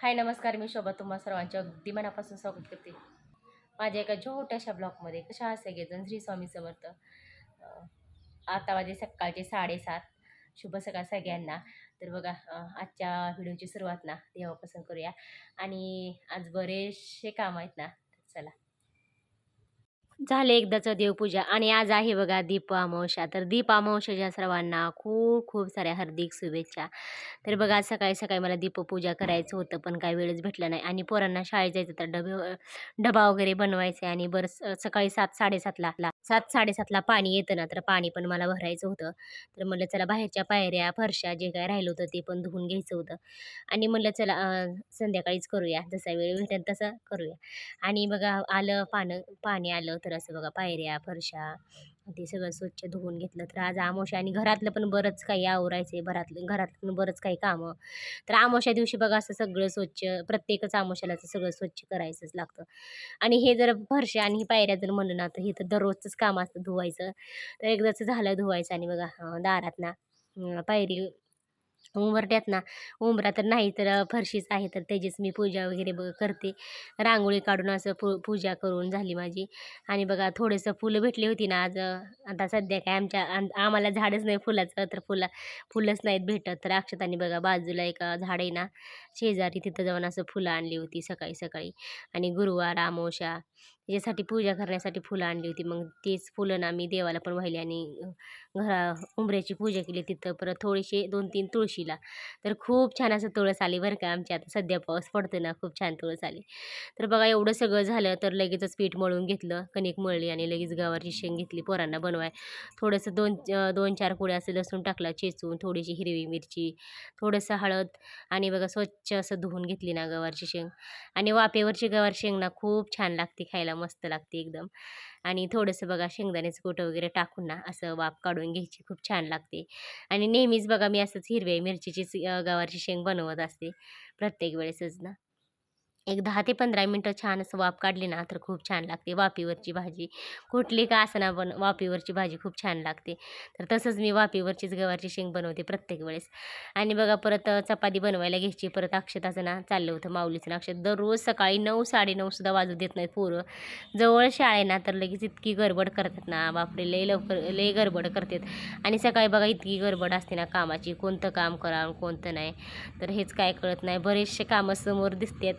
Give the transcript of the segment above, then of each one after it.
हाय नमस्कार. मी शोभा. तुम्हा सर्वांच्या अगदी मनापासून स्वागत करते. माझ्या एका छोट्याशा ब्लॉगमध्ये कशा असे सगळेजण? श्री स्वामी समर्थ. आता माझे सकाळचे साडेसात. शुभ सकाळ सगळ्यांना. तर बघा आजच्या व्हिडिओची सुरुवात ना देवापासून करूया. आणि आज बरेचसे काम आहेत ना चला. झाले एकदाचं देवपूजा. आणि आज आहे बघा दीप अमावस्या तर दीप अमावस्याच्या सर्वांना खूप खूप साऱ्या हार्दिक शुभेच्छा. तर बघा सकाळी सकाळी मला दीपपूजा करायचं होतं पण काही वेळच भेटला नाही. आणि पोरांना शाळेत जायचं तर डबे डबा वगैरे बनवायचे आणि बरं स- सकाळी सात साडेसातला सात साडेसातला पाणी येतं ना तर पाणी पण मला भरायचं होतं. तर म्हणलं चला बाहेरच्या पायऱ्या फरशा जे काय राहिलं होतं ते पण धुवून घ्यायचं होतं. आणि म्हणलं चला संध्याकाळीच करूया. जसा वेळ भेटेल तसं करूया. आणि बघा आलं पानं पाणी आलं तर असं बघा पायऱ्या फरशा ते सगळं स्वच्छ धुवून घेतलं तर आज आमोशा आणि घरातलं पण बरंच काही आवरायचं आहे घरातलं घरातलं पण बरंच काही कामं. तर आमोशा दिवशी बघा असं सगळं स्वच्छ प्रत्येकच आमोशाला असं सगळं स्वच्छ करायचंच लागतं. आणि हे जर फरशा आणि ही पायऱ्या जर म्हणलं ना तर हे तर दररोजचंच काम असतं धुवायचं. तर एकदाचं झालं धुवायचं आणि बघा अं, दारात ना पायरी उंबरट्यात ना उंबरा तर नाही तर फरशीच आहे तर त्याचीच मी पूजा वगैरे ब करते. रांगोळी काढून असं पू पूजा करून झाली माझी. आणि बघा थोडंसं फुलं भेटली होती ना आज आता सध्या काय आमच्या आम्हाला झाडच नाही फुलाचं तर फुलं फुलंच नाहीत भेटत. तर अक्षताने बघा बाजूला एक झाड आहे ना शेजारी तिथं जाऊन असं फुलं आणली होती सकाळी सकाळी. आणि गुरुवार आमोशा याच्यासाठी पूजा करण्यासाठी फुलं आणली होती. मग तेच फुलं ना मी देवाला पण वाहिली आणि घरा उंबऱ्याची पूजा केली तिथं परत थोडीशी दोन तीन तुळशीला. तर खूप छान असं तुळस आली बरं का आमच्या. आता सध्या पाऊस पडतो ना खूप छान तुळस आली. तर बघा एवढं सगळं झालं तर लगेचच पीठ मळून घेतलं कणिक मळली आणि लगेच गवारची शेंग घेतली पोरांना बनवाय. थोडंसं दोन दोन चार कुड्या असं लसूण टाकला चेचून थोडीशी हिरवी मिरची थोडंसं हळद आणि बघा स्वच्छ असं धुवून घेतली ना गवारची शेंग. आणि वाफेवरची गवार शेंग ना खूप छान लागते खायला. मस्त लागते एकदम. आणि थोडंसं बघा शेंगदाण्याचं कुटं वगैरे टाकून ना असं वाफ काढून घ्यायची खूप छान लागते. आणि नेहमीच बघा मी असंच हिरव्या मिरचीचीच गवारची शेंग बनवत असते प्रत्येक वेळेसच ना. एक दहा ते पंधरा मिनटं छान असं वाफ काढली ना तर खूप छान लागते. वापीवरची भाजी कुठली का असना पण वापीवरची भाजी खूप छान लागते. तर तसंच मी वापीवरचीच गवारची शेंग बनवते प्रत्येक वेळेस. आणि बघा परत चपाती बनवायला घ्यायची. परत अक्षताचं ना चाललं होतं माऊलीचं ना अक्षत. दररोज सकाळी नऊ साडेनऊसुद्धा वाजू देत नाहीत पोरं. जवळ शाळे आहे ना तर लगेच इतकी गडबड करतात ना. बापरे लई लवकर लई गडबड करतात. आणि सकाळी बघा इतकी गडबड असते ना कामाची. कोणतं काम करा कोणतं नाही. तर हेच काय कळत नाही. बरेचसे कामं समोर दिसतात.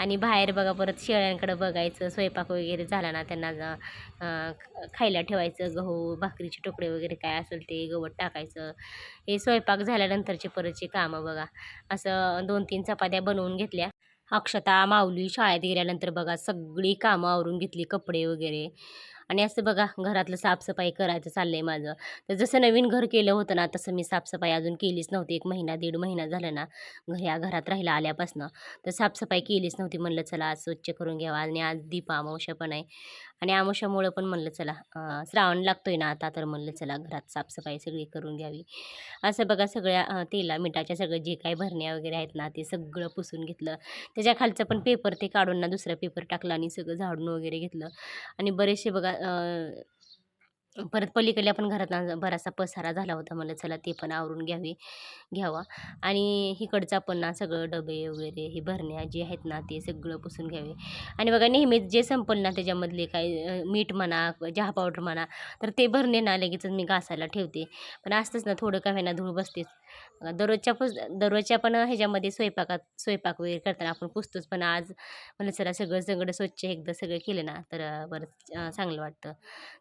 आणि बाहेर बघा परत शेळ्यांकडं बघायचं स्वयंपाक वगैरे झाला ना त्यांना खायला ठेवायचं गहू भाकरीचे तुकडे वगैरे काय असेल ते गवत टाकायचं. हे स्वयंपाक झाल्यानंतरचे परतचे कामं बघा. असं दोन तीन चपात्या बनवून घेतल्या. अक्षता माऊली शाळेत गेल्यानंतर बघा सगळी कामं आवरून घेतली कपडे वगैरे. आणि असं बघा घरातलं साफसफाई करायचं चाललं आहे माझं. तर जसं नवीन घर केलं होतं ना तसं मी साफसफाई अजून केलीच नव्हती. एक महिना दीड महिना झालं ना घर या घरात राहायला आल्यापासनं. तर साफसफाई केलीच नव्हती. म्हणलं चला आज स्वच्छ करून घ्यावा. आणि आज दीप पण आहे. आणि आमोशामुळं पण म्हणलं चला श्रावण श्रावण लागतोय ना आता तर म्हणलं चला घरात साफसफाई सगळी करून घ्यावी. असं बघा सगळ्या तेला मिठाच्या सगळं जे काही भरण्या वगैरे आहेत ना ते सगळं पुसून घेतलं. त्याच्या खालचं पण पेपर ते काढून ना दुसरा पेपर टाकला आणि सगळं झाडून वगैरे घेतलं. आणि बरेचसे बघा परत पलीकडे पण घरात ना बराचसा पसारा झाला होता म्हणलं चला ते पण आवरून घ्यावे घ्यावा. आणि इकडचा पण ना सगळं डबे वगैरे हे भरण्या जे आहेत ना ते सगळं पुसून घ्यावे. आणि बघा नेहमीच जे संपल ना त्याच्यामधले काही मीठ म्हणा चहा पावडर म्हणा तर ते भरणे ना लगेचच मी घासायला ठेवते. पण असतंच ना थोडं का होईना धूळ बसतेच. दररोजच्या पुस दररोजच्या पण ह्याच्यामध्ये स्वयंपाकात स्वयंपाक वगैरे करताना आपण पुसतोच. पण आज म्हणलं चला सगळं सगळं स्वच्छ एकदा सगळं केलं ना तर बरं चांगलं वाटतं.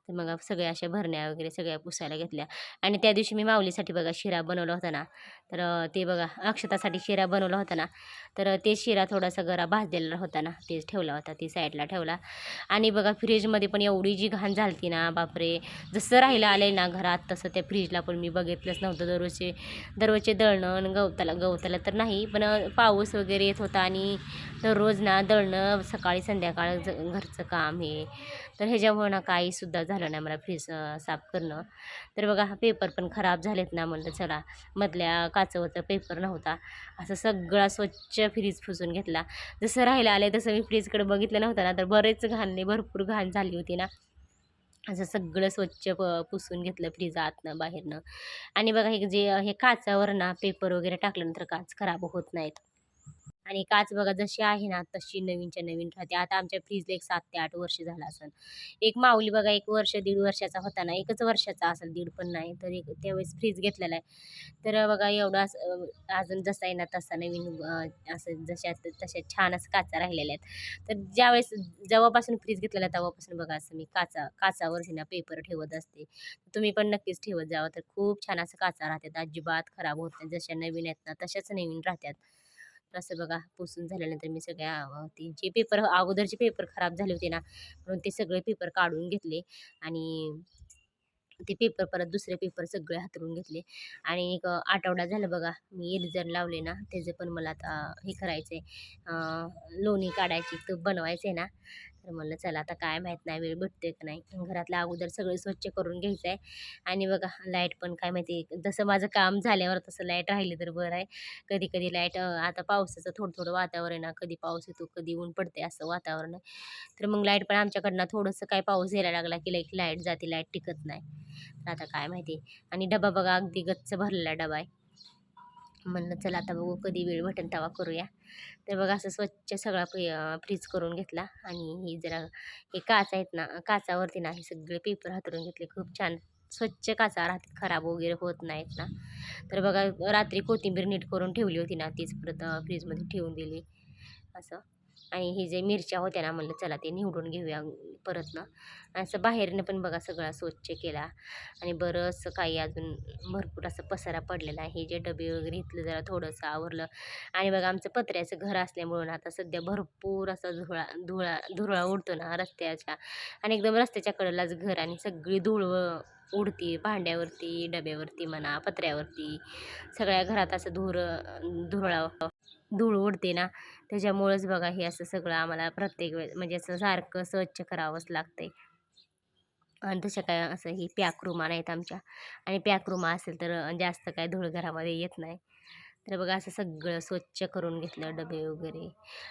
तर मग सगळे अशा भरण्या वगैरे सगळ्या पुसायला घेतल्या. आणि त्या दिवशी मी माऊलीसाठी बघा शिरा बनवला होता ना तर ते बघा अक्षतासाठी शिरा बनवला होता ना तर ते शिरा थोडासा गरा भाजलेला होता ना तेच ठेवला होता ती साईडला ठेवला. आणि बघा फ्रीजमध्ये पण एवढी जी घाण झालती ना बापरे! जसं राहिलं आलं ना घरात तसं त्या फ्रीजला पण मी बघितलंच नव्हतं. दररोजचे दररोजचे दळणं आणि गवताला गवताला तर नाही पण पाऊस वगैरे येत होता आणि दररोज ना दळणं सकाळी संध्याकाळ घरचं काम हे तर ह्याच्यामुळं ना काहीसुद्धा झालं नाही मला फ्रीज साफ करणं. तर बघा हा पेपर पण खराब झालेत ना म्हणलं चला मधल्या काचवरचा पेपर नव्हता. असं सगळा स्वच्छ फ्रीज पुसून घेतला. जसं राहिलं आलं तसं मी फ्रीजकडे बघितलं नव्हतं ना तर बरेच घाणले भरपूर घाण झाली होती ना. असं सगळं स्वच्छ प पुसून घेतलं फ्रीज आतनं बाहेरनं. आणि बघा हे जे हे काचावर ना पेपर वगैरे टाकल्यानंतर काच खराब होत नाहीत. आणि काच बघा जशी आहे ना तशी नवीनच्या नवीन राहते. आता आमच्या फ्रीजला एक सात ते आठ वर्ष झालं असेल. एक माऊली बघा एक वर्ष दीड वर्षाचा होता ना एकच वर्षाचा असेल दीड पण नाही. तर एक त्यावेळेस फ्रीज घेतलेला आहे. तर बघा एवढा असं, अजून जसा आहे ना तसा नवीन असं जशा तशा छान असं काचा राहिलेल्या आहेत. तर ज्यावेळेस जेव्हापासून फ्रीज घेतलेला आहे तेव्हापासून बघा असं मी काचा काचावरती ना पेपर ठेवत असते. तुम्ही पण नक्कीच ठेवत जावं. तर खूप छान असं काचा राहतात. अजिबात खराब होत नाही. जशा नवीन आहेत ना तशाच नवीन राहतात. तर असं बघा पुसून झाल्यानंतर मी सगळ्या त्यांचे पेपर अगोदरचे पेपर खराब झाले होते ना म्हणून ते सगळे पेपर काढून घेतले आणि ते पेपर परत दुसरे पेपर सगळे हातरून घेतले. आणि एक आठवडा झाला बघा मी इरेजर लावले ना त्याचं पण मला आता हे करायचं आहे लोणी काढायची तर बनवायचं आहे ना तर म्हणलं चला आता काय माहीत नाही वेळ भेटते का नाही? घरातला अगोदर सगळं स्वच्छ करून घ्यायचं आहे आणि बघा लाइट पण काय माहिती जसं माझं काम झाल्यावर तसं लाइट राहिली तर बरं आहे. कधी कधी लाइट आता पावसाचं थोडं थोडं वातावरण आहे. कधी पाऊस येतो कधी ऊन पडते असं वातावरण आहे. तर मग लाइट पण आमच्याकडनं थोडंसं काय पाऊस यायला लागला की लाइट लाइट जाते लाइट टिकत नाही. तर आता काय माहिती. आणि डबा बघा अगदी गच्च भरलेला डबा आहे. म्हणलं चला आता बघू कधी वेळ भेटेल तेव्हा करूया. तर बघा असं स्वच्छ सगळा फ्रीज करून घेतला आणि ही जरा हे काच आहेत ना काचावरती ना हे सगळे पेपर हातरून घेतले. खूप छान स्वच्छ काचा राहतात खराब वगैरे होत नाहीत ना. तर बघा रात्री कोथिंबीर नीट करून ठेवली होती ना तीच परत फ्रीजमध्ये ठेवून दिली. असं. आणि हे जे मिरच्या होत्या ना म्हणलं चला ते निवडून घेऊया परत ना. असं बाहेरनं पण बघा सगळा स्वच्छ केला. आणि बरंच काही अजून भरपूर असं पसारा पडलेला आहे. हे जे डबे वगैरे इथलं जरा थोडंसं आवरलं. आणि बघा आमचं पत्र्याचं घर असल्यामुळं ना आता सध्या भरपूर असा धुळा धुळा धुळा उडतो ना रस्त्याच्या. आणि एकदम रस्त्याच्या कडेलाच घर आणि सगळी धूळ उडती. भांड्यावरती डब्यावरती म्हणा पत्र्यावरती. सगळ्या घरात असं धूर धुरळा धूळ उडते ना त्याच्यामुळंच बघा हे असं सगळं आम्हाला प्रत्येक वेळेस म्हणजे असं सारखं स्वच्छ करावंच लागतंय. आणि तशा काय असं ही पॅक रूमा नाहीत आमच्या. आणि पॅक रूमा असेल तर जास्त काय धूळ घरामध्ये येत नाही. तर बघा असं सगळं स्वच्छ करून घेतलं डबे वगैरे.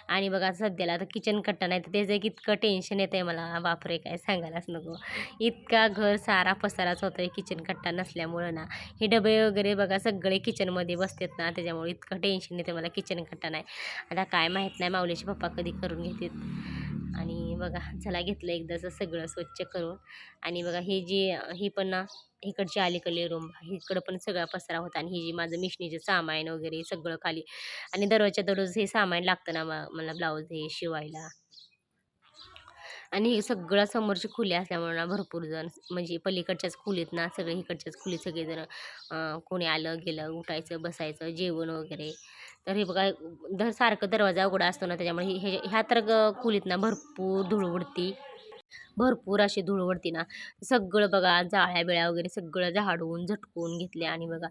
आणि बघा सध्याला आता किचन कट्टा नाही तर त्याचं एक इतकं टेन्शन येतं आहे मला बापरे काय सांगायलाच नको. इतका घर सारा पसाराच होतो आहे किचन कट्टा नसल्यामुळं ना. हे डबे वगैरे बघा सगळे किचनमध्ये बसतात ना त्याच्यामुळे इतकं टेन्शन येतं मला किचन कट्टा नाही आता काय माहीत नाही माऊलीचे पप्पा कधी करून घेतात आणि बघा चला घेतलं एकदाचं सगळं स्वच्छ करून. आणि बघा हे जे हे पण ना इकडची अलीकडले रूम इकडं पण सगळा पसरा होता आणि ही जी माझं मिशनीचं सामान वगैरे सगळं खाली आणि दररोजच्या दररोज हे सामान लागतं ना मला ब्लाऊज हे शिवायला. आणि हे सगळं समोरची खुली असल्यामुळे ना भरपूर जण म्हणजे पलीकडच्याच खोलीत ना सगळे इकडच्याच खोलीत सगळेजण कोणी आलं गेलं उठायचं बसायचं जेवण वगैरे. तर हे बघा दर सारखं दरवाजा उघडा असतो ना त्याच्यामुळे हे ह्या तर ग- खोलीत ना भरपूर धूळ उडती. भरपूर अशी धूळ उडती ना. सगळं बघा जाळ्या बिळ्या वगैरे सगळं झाडून झटकून घेतले आणि बघा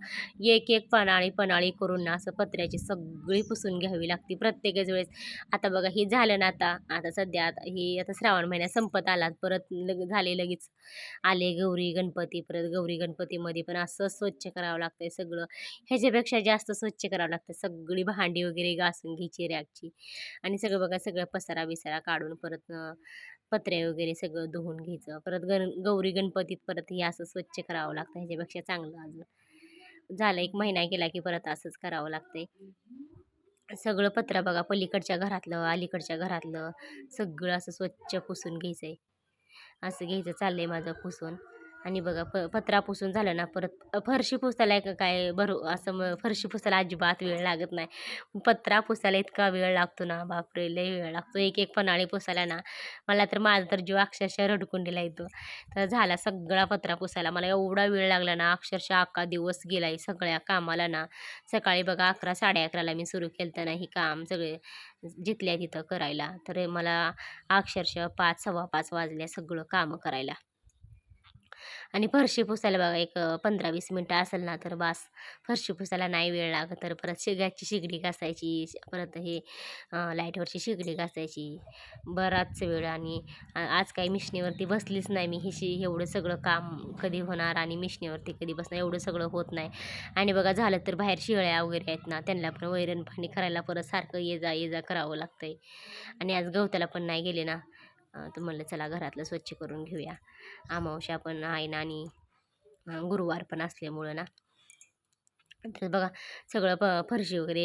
एक एक पनाळी पनाळी करून ना असं पत्र्याची सगळी पुसून घ्यावी लागते प्रत्येकच वेळेस. आता बघा हे झालं ना आता आता सध्या आता हे आता श्रावण महिन्यात संपत आला परत लग झाले लगेच. आले गौरी गणपती परत गौरी गणपतीमध्ये पण असं स्वच्छ करावं लागतंय सगळं. ह्याच्यापेक्षा जास्त स्वच्छ करावं लागतं सगळी भांडी वगैरे घासून घ्यायची रॅकची. आणि सगळं बघा सगळं पसारा बिसारा काढून परत पत्रे वगैरे सगळं धुवून घ्यायचं. परत गण गौरी गणपतीत परत हे असं स्वच्छ करावं लागतं ह्याच्यापेक्षा चांगलं अजून. झालं एक महिना गेला की परत असंच करावं लागतंय. सगळं पत्रा बघा पलीकडच्या घरातलं अलीकडच्या घरातलं सगळं असं स्वच्छ पुसून घ्यायचं आहे असं घ्यायचं चाललंय माझं पुसून. आणि बघा प पत्रा पुसून झालं ना परत फरशी पुसायला एक काय भरू असं मग फरशी पुसायला अजिबात वेळ लागत नाही. पत्रा पुसायला इतका वेळ लागतो ना बापरे लय वेळ लागतो. एक एक पन्हाळी पुसायला ना मला तर माझा तर जीव अक्षरशः रडकुंडीला येतो. तर झाला सगळा पत्रा पुसायला. मला एवढा वेळ लागला ना अक्षरशः अख्खा दिवस गेलाय सगळ्या कामाला ना. सकाळी बघा अकरा साडे अकराला मी सुरू केलं ना ही काम सगळे जिथल्या तिथं करायला. तर मला अक्षरशः पाच सव्वा पाच वाजल्या सगळं कामं करायला. आणि फरशी पुसायला बघा एक पंधरा वीस मिनटं असेल ना तर बास फरशी पुसायला नाही वेळ लागत. तर परत शिगाची शिगडी घासायची परत हे लाईटवरची शिगडी घासायची बराच वेळ. आणि आज काही मिशनीवरती बसलीच नाही मी ही शि एवढं सगळं काम कधी होणार आणि मिशनीवरती कधी बसणार एवढं सगळं होत नाही. आणि बघा झालं तर बाहेर शिळ्या वगैरे आहेत ना त्यांना पण वैरण पाणी करायला परत सारखं ये जा ये जा करावं लागतंय. आणि आज गवताला पण नाही गेले ना. तर म्हणलं चला घरातलं स्वच्छ करून घेऊया. अमावश्या पण आहे ना आणि गुरुवार पण असल्यामुळं ना. तर बघा सगळं प फरशी वगैरे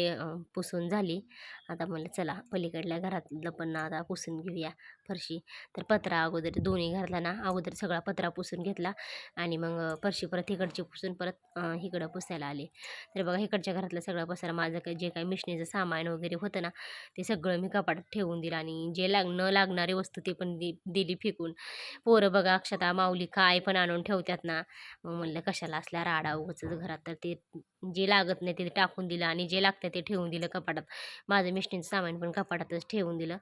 पुसून झाली. आता म्हणलं चला पलीकडल्या घरातलं पण आता पुसून घेऊया फरशी. तर पत्रा अगोदर दोन्ही घरातला ना अगोदर सगळा पत्रा पुसून घेतला आणि मग फरशी परत इकडची पुसून परत इकडं पुसायला आले. तर बघा इकडच्या घरातलं सगळं पसारा माझं काही जे काही मिशनीचं सामान वगैरे होतं ना ते सगळं मी कपाटात ठेवून दिलं आणि जे लाग न लागणारी वस्तू ते पण दि दिली फेकून. पोरं बघा अक्षता माऊली काय पण आणून ठेवतात ना. मग म्हणलं कशाला असल्या राडा उगच घरात. तर ते जे लागत नाही ते टाकून दिलं आणि जे लागतं ते ठेवून दिलं कपाटात. माझं मिस्टीचं सामान पण कपाटातच ठेवून दिलं.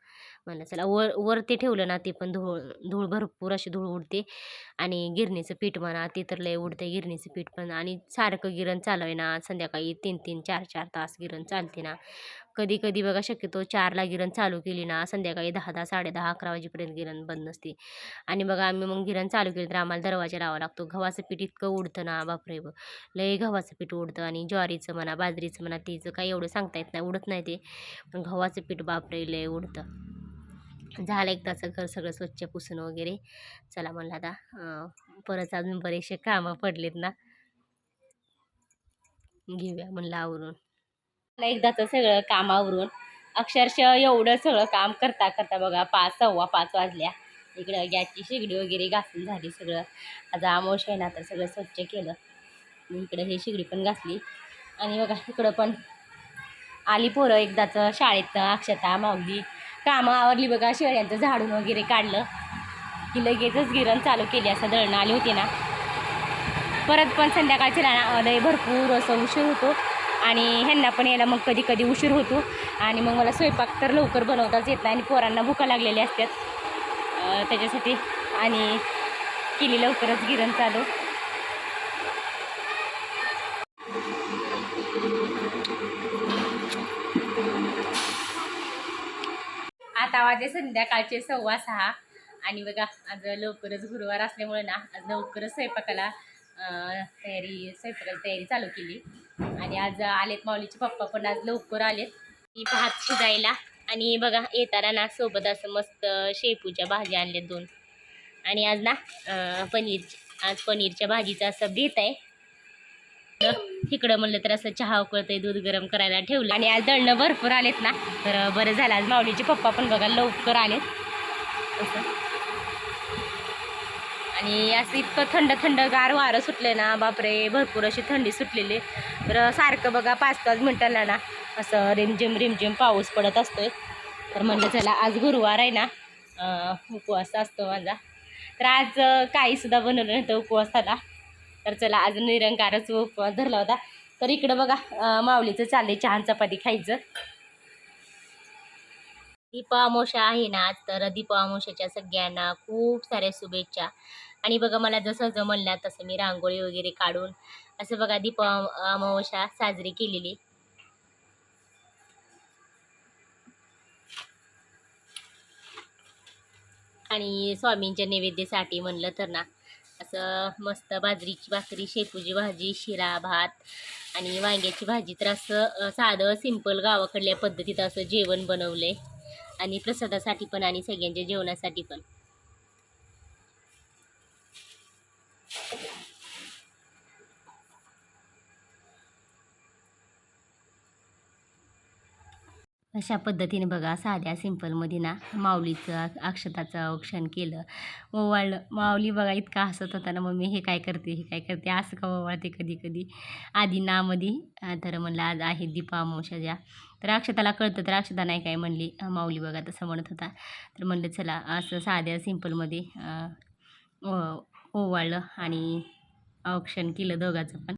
म्हणलं चला वर वर ते ठेवलं ना ते पण धूळ धूळ भरपूर अशी धूळ उडते. आणि गिरणीचं पीठ म्हणा ते तर लय उडते गिरणीचं पीठ पण. आणि सारखं गिरण चालवे ना संध्याकाळी तीन तीन चार चार तास गिरण चालते ना. कधी कधी बघा शक्यतो चारला गिरण चालू केली ना संध्याकाळी दहा दहा साडे दहा अकरा वाजेपर्यंत गिरण बंद नसते. आणि बघा आम्ही मग गिरण चालू केली तर आम्हाला दरवाजा लावा लागतो. गव्हाचं पीठ इतकं उडतं ना बापरे ब! लय गव्हाचं पीठ उडतं आणि ज्वारीचं म्हणा बाजरीचं म्हणा तिचं काही एवढं सांगता येत नाही उडत नाही ते. पण गव्हाचं पीठ बापरे लय उडतं. झालं एकदाचं घर सगळं स्वच्छ पुसून वगैरे. चला म्हणलं आता परत अजून बरेचसे कामं पडलेत ना. घेऊया म्हणलं आवरून. एकदाचं सगळं कामावरून अक्षरशः एवढं सगळं काम करता करता बघा पाच सव्वा पाच वाजल्या. इकडं गॅसची शेगडी वगैरे घासून झाली सगळं. आज आमोश आहे ना तर सगळं स्वच्छ केलं. इकडं हे शेगडी पण घासली. आणि बघा इकडं पण आली पोरं एकदाचं शाळेत. अक्षता माऊली कामं आवरली बघा शेळ्यांचं झाडून वगैरे काढलं. की लगेचच गिरण चालू केली असं दळणं आली होती ना. परत पण संध्याकाळची राणा लय भरपूर असं उशीर होतो. आणि ह्यांना पण यायला मग कधी कधी उशीर होतो. आणि मग मला स्वयंपाक तर लवकर बनवताच येत नाही आणि पोरांना भुका लागलेल्या असतात. त्याच्यासाठी आणि केली लवकरच गिरण चालू. आता वाजे संध्याकाळचे सव्वा सहा. आणि बघा आज लवकरच गुरुवार असल्यामुळे ना आज लवकरच स्वयंपाकाला तयारी स्वयंपाकाची तयारी चालू केली. आणि आज आलेत माऊलीचे पप्पा पण आज लवकर आलेत. की भात शिजायला आणि बघा येताना ना सोबत असं मस्त शेपूच्या भाज्या आणल्यात दोन. आणि आज ना पनीर आज पनीरच्या भाजीचं असं बेत आहे. तिकडं म्हणलं तर असं चहा उकळतंय दूध गरम करायला ठेवलं. आणि आज दळणं भरपूर आलेत ना. तर बरं झालं आज माऊलीचे पप्पा पण बघा लवकर आलेत. असं. आणि असं इतकं थंड थंड गार वारं सुटले ना बापरे भरपूर अशी थंडी सुटलेली. तर सारखं बघा पाच पाच मिनिटांना ना असं रिमझिम रिमझिम पाऊस पडत असतोय. तर म्हणलं चला आज गुरुवार आहे ना उपवास असतो माझा. तर आज काहीसुद्धा बनवलं नव्हतं उपवासाला. तर चला आज निरंकारच उपवास धरला होता. तर इकडं बघा माऊलीचं चाललंय चहा चपाती खायचं. दीपामोशा आहे ना आज तर दीपामोशाच्या सगळ्यांना खूप साऱ्या शुभेच्छा. आणि बघा मला जसं जमल ना तसं मी रांगोळी वगैरे काढून असं बघा दीपा अमावस्या साजरी केलेली. आणि स्वामींच्या नैवेद्यासाठी म्हणलं तर ना असं मस्त बाजरीची भाकरी शेपूची भाजी शिरा भात आणि वांग्याची भाजी तर असं साधं सिंपल गावाकडल्या पद्धतीत असं जेवण बनवलं आहे आणि प्रसादासाठी पण आणि सगळ्यांच्या जेवणासाठी पण. अशा पद्धतीने बघा साध्या सिंपलमध्ये ना माऊलीचं अक्षताचं औक्षण केलं. ओवाळलं माऊली बघा इतका हसत होता ना मम्मी हे काय करते हे काय करते? असं का ओवाळते कधी कधी आधी नामध्ये तर म्हणलं आज आहे दीपा अमावस्या तर अक्षताला कळतं तर अक्षता नाही काय म्हणली. माऊली बघा तसं म्हणत होता. तर म्हणलं चला असं साध्या सिंपलमध्ये ओ- ओवाळलं आणि औक्षण केलं दोघाचं पण.